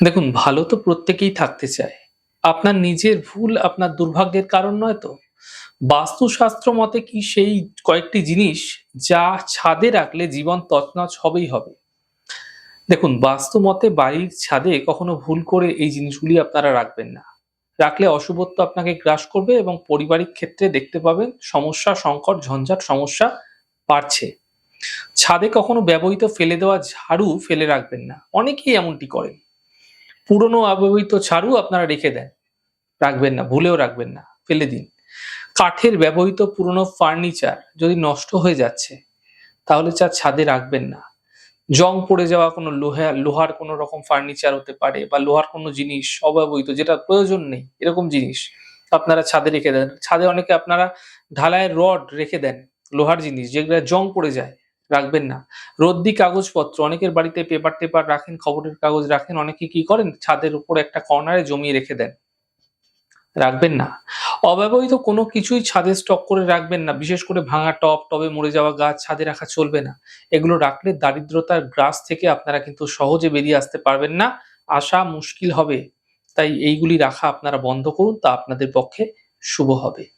দেখুন ভালো তো প্রত্যেকেই থাকতে চায়। আপনার নিজের ভুল আপনার দুর্ভাগ্যের কারণ নয় তো? বাস্তুশাস্ত্র মতে কি সেই কয়েকটি জিনিস যা ছাদে রাখলে জীবন তছনছ হবেই হবে। দেখুন বাস্তু মতে বাড়ির ছাদে কখনো ভুল করে এই জিনিসগুলি আপনারা রাখবেন না। রাখলে অশুভত্ব আপনাকে গ্রাস করবে এবং পারিবারিক ক্ষেত্রে দেখতে পাবেন সমস্যা, সংকট, ঝঞ্ঝাট, সমস্যা বাড়ছে। ছাদে কখনো ব্যবহৃত ফেলে দেওয়া ঝাড়ু ফেলে রাখবেন না। অনেকেই এমনটি করেন। পুরনো অব্যবহৃত ঝাড়ু আপনারা রেখে দেন। রাখবেন না, ভুলেও রাখবেন না, ফেলে দিন। কাঠের ব্যবহৃত পুরনো ফার্নিচার যদি নষ্ট হয়ে যাচ্ছে তাহলে যা ছাদে রাখবেন না। জং পড়ে যাওয়া কোনো লোহা লোহার কোনো রকম ফার্নিচার হতে পারে বা লোহার কোনো জিনিস অব্যবহৃত যেটা প্রয়োজন নেই এরকম জিনিস আপনারা ছাদে রেখে দেন। ছাদে অনেকে আপনারা ঢালাইয়ের রড রেখে দেন, লোহার জিনিস যেগুলো জং পড়ে যায়, রাখবেন না। রদ্দি কাগজপত্র অনেকের বাড়িতে পেপার-টেপার রাখেন, খবরের কাগজ রাখেন, অনেকে কি করেন ছাদের উপর একটা কর্নারে জমিয়ে রেখে দেন। রাখবেন না। অব্যবহৃত কোনো কিছুই ছাদে স্টক করে রাখবেন না। বিশেষ করে ভাঙা টব, টবে মরে যাওয়া গাছ ছাদে রাখা চলবে না। এগুলো রাখলে দারিদ্রতার গ্রাস থেকে আপনারা কিন্তু সহজে বেরিয়ে আসতে পারবেন না। আসা মুশকিল হবে। তাই এইগুলি রাখা আপনারা বন্ধ করুন তা আপনাদের পক্ষে শুভ হবে।